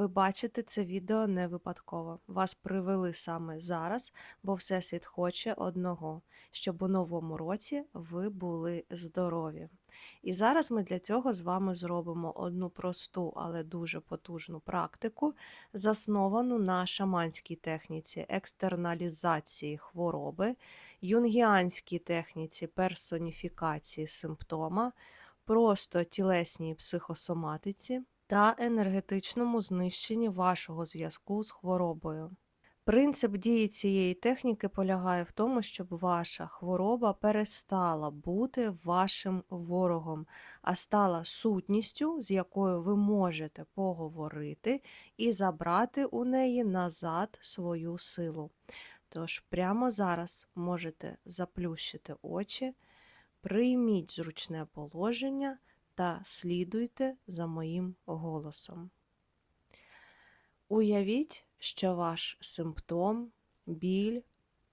Ви бачите це відео не випадково. Вас привели саме зараз, бо Всесвіт хоче одного, щоб у новому році ви були здорові. І зараз ми для цього з вами зробимо одну просту, але дуже потужну практику, засновану на шаманській техніці екстерналізації хвороби, юнгіанській техніці персоніфікації симптома, просто тілесній психосоматиці та енергетичному знищенні вашого зв'язку з хворобою. Принцип дії цієї техніки полягає в тому, щоб ваша хвороба перестала бути вашим ворогом, а стала сутністю, з якою ви можете поговорити і забрати у неї назад свою силу. Тож прямо зараз можете заплющити очі, прийміть зручне положення та слідуйте за моїм голосом. Уявіть, що ваш симптом, біль,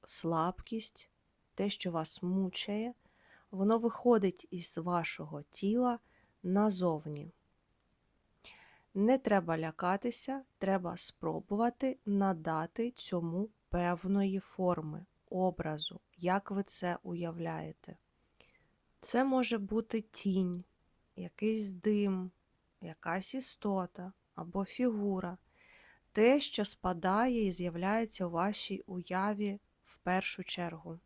слабкість, те, що вас мучає, воно виходить із вашого тіла назовні. Не треба лякатися, треба спробувати надати цьому певної форми, образу, як ви це уявляєте. Це може бути тінь, якийсь дим, якась істота або фігура, те, що спадає і з'являється у вашій уяві в першу чергу.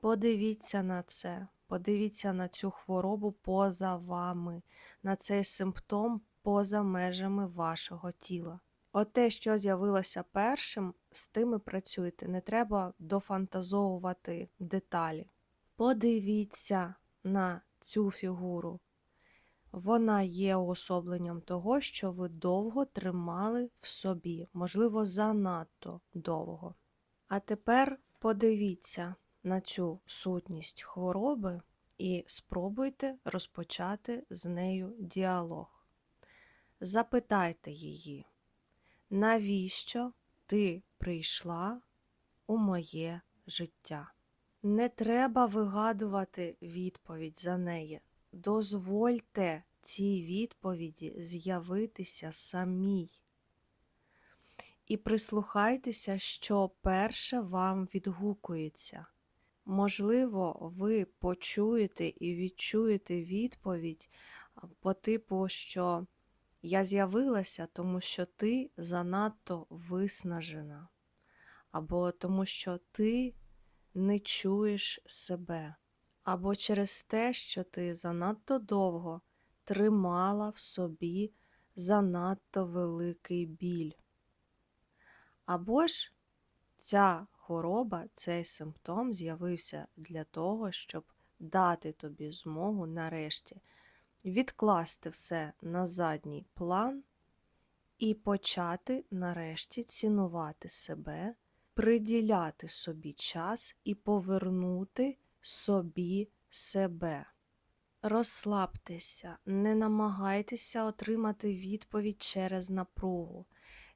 Подивіться на це, подивіться на цю хворобу поза вами, на цей симптом поза межами вашого тіла. От те, що з'явилося першим, з тим і працюйте. Не треба дофантазовувати деталі. Подивіться на цю фігуру. Вона є уособленням того, що ви довго тримали в собі, можливо, занадто довго. А тепер подивіться на цю сутність хвороби і спробуйте розпочати з нею діалог. Запитайте її, навіщо ти прийшла у моє життя? Не треба вигадувати відповідь за неї. Дозвольте цій відповіді з'явитися самій. І прислухайтеся, що перше вам відгукується. Можливо, ви почуєте і відчуєте відповідь по типу, що я з'явилася, тому що ти занадто виснажена, або тому що ти не чуєш себе, або через те, що ти занадто довго тримала в собі занадто великий біль. Або ж ця хвороба, цей симптом з'явився для того, щоб дати тобі змогу нарешті відкласти все на задній план і почати нарешті цінувати себе, приділяти собі час і повернути собі себе. Розслабтеся, не намагайтеся отримати відповідь через напругу.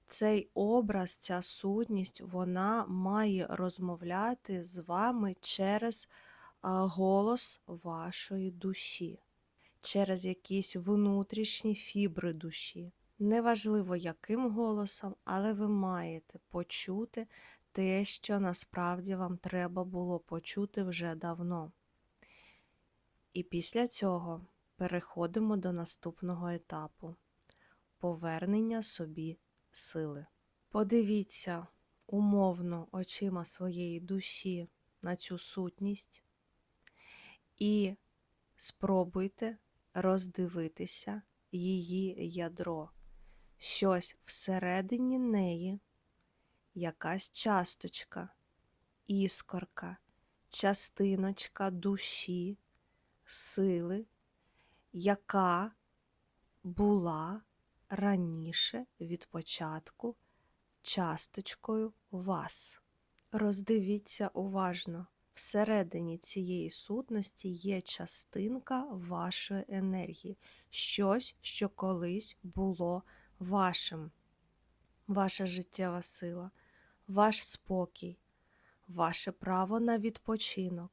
Цей образ, ця сутність, вона має розмовляти з вами через голос вашої душі, через якісь внутрішні фібри душі. Неважливо, яким голосом, але ви маєте почути те, що насправді вам треба було почути вже давно. І після цього переходимо до наступного етапу повернення собі сили. Подивіться умовно очима своєї душі на цю сутність і спробуйте роздивитися її ядро, щось всередині неї, якась часточка, іскорка, частиночка душі сили, яка була раніше від початку часточкою вас. Роздивіться уважно, всередині цієї сутності є частинка вашої енергії, щось, що колись було вашим, ваша життєва сила, ваш спокій, ваше право на відпочинок,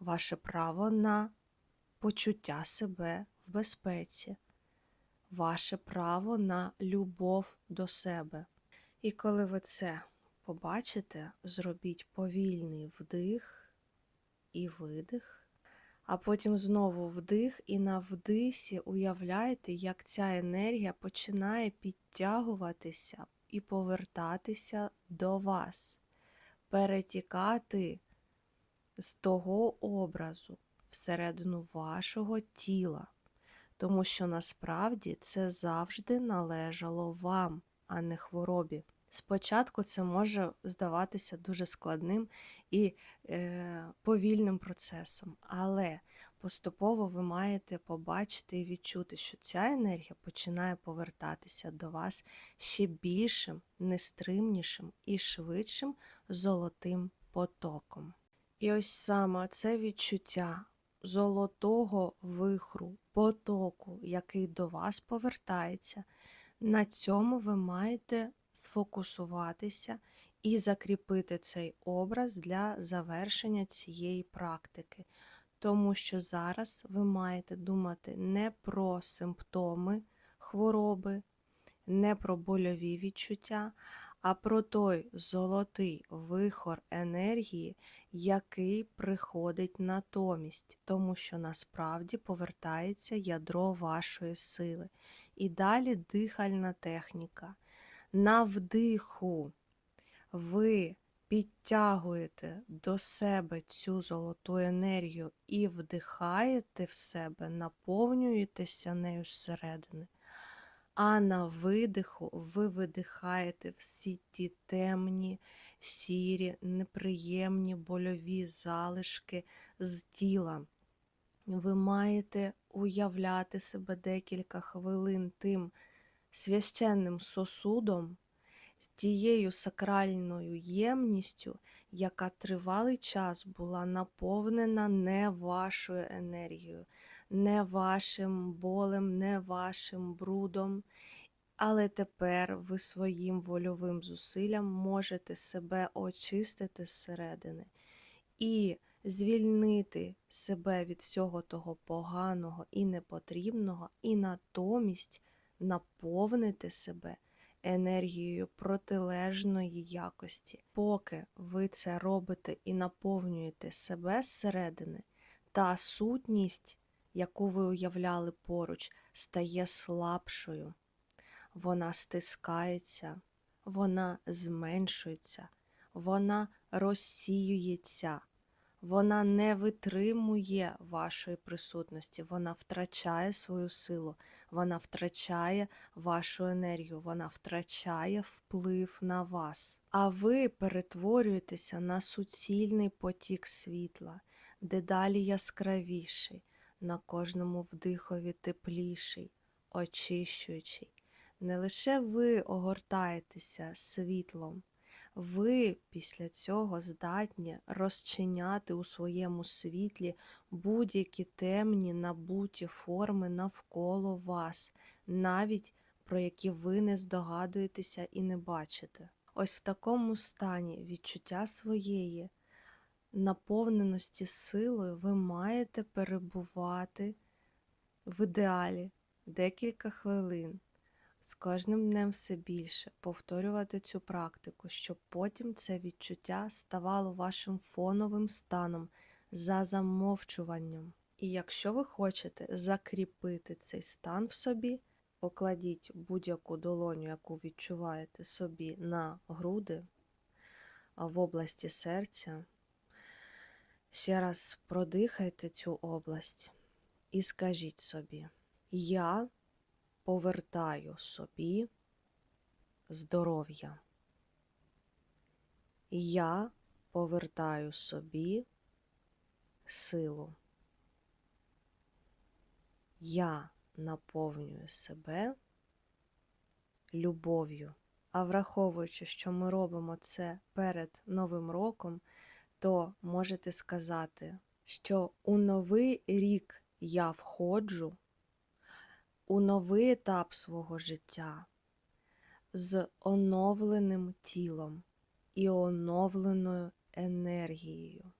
ваше право на почуття себе в безпеці, ваше право на любов до себе. І коли ви це побачите, зробіть повільний вдих і видих, а потім знову вдих, і на вдисі уявляйте, як ця енергія починає підтягуватися і повертатися до вас, перетікати з того образу всередину вашого тіла, тому що насправді це завжди належало вам, а не хворобі. Спочатку це може здаватися дуже складним і е, повільним процесом, але поступово ви маєте побачити і відчути, що ця енергія починає повертатися до вас ще більшим, нестримнішим і швидшим золотим потоком. І ось саме це відчуття золотого вихру, потоку, який до вас повертається, на цьому ви маєте сфокусуватися і закріпити цей образ для завершення цієї практики. Тому що зараз ви маєте думати не про симптоми хвороби, не про больові відчуття, а про той золотий вихор енергії, який приходить натомість, тому що насправді повертається ядро вашої сили. І далі дихальна техніка. На вдиху ви підтягуєте до себе цю золоту енергію і вдихаєте в себе, наповнюєтеся нею зсередини. А на видиху ви видихаєте всі ті темні, сірі, неприємні больові залишки з тіла. Ви маєте уявляти себе декілька хвилин тим священним сосудом, з тією сакральною ємністю, яка тривалий час була наповнена не вашою енергією, не вашим болем, не вашим брудом. Але тепер ви своїм вольовим зусиллям можете себе очистити зсередини і звільнити себе від всього того поганого і непотрібного, і натомість наповнити себе енергією протилежної якості. Поки ви це робите і наповнюєте себе зсередини, та сутність, яку ви уявляли поруч, стає слабшою. Вона стискається, вона зменшується, вона розсіюється. Вона не витримує вашої присутності, вона втрачає свою силу, вона втрачає вашу енергію, вона втрачає вплив на вас. А ви перетворюєтеся на суцільний потік світла, дедалі яскравіший, на кожному вдихові тепліший, очищуючий. Не лише ви огортаєтеся світлом. Ви після цього здатні розчиняти у своєму світлі будь-які темні набуті форми навколо вас, навіть про які ви не здогадуєтеся і не бачите. Ось в такому стані відчуття своєї наповненості силою ви маєте перебувати в ідеалі декілька хвилин з кожним днем все більше повторювати цю практику, щоб потім це відчуття ставало вашим фоновим станом за замовчуванням. І якщо ви хочете закріпити цей стан в собі, покладіть будь-яку долоню, яку відчуваєте собі на груди в області серця. Ще раз продихайте цю область і скажіть собі, я повертаю собі здоров'я. Я повертаю собі силу. Я наповнюю себе любов'ю. А враховуючи, що ми робимо це перед Новим роком, то можете сказати, що у новий рік я входжу у новий етап свого життя з оновленим тілом і оновленою енергією.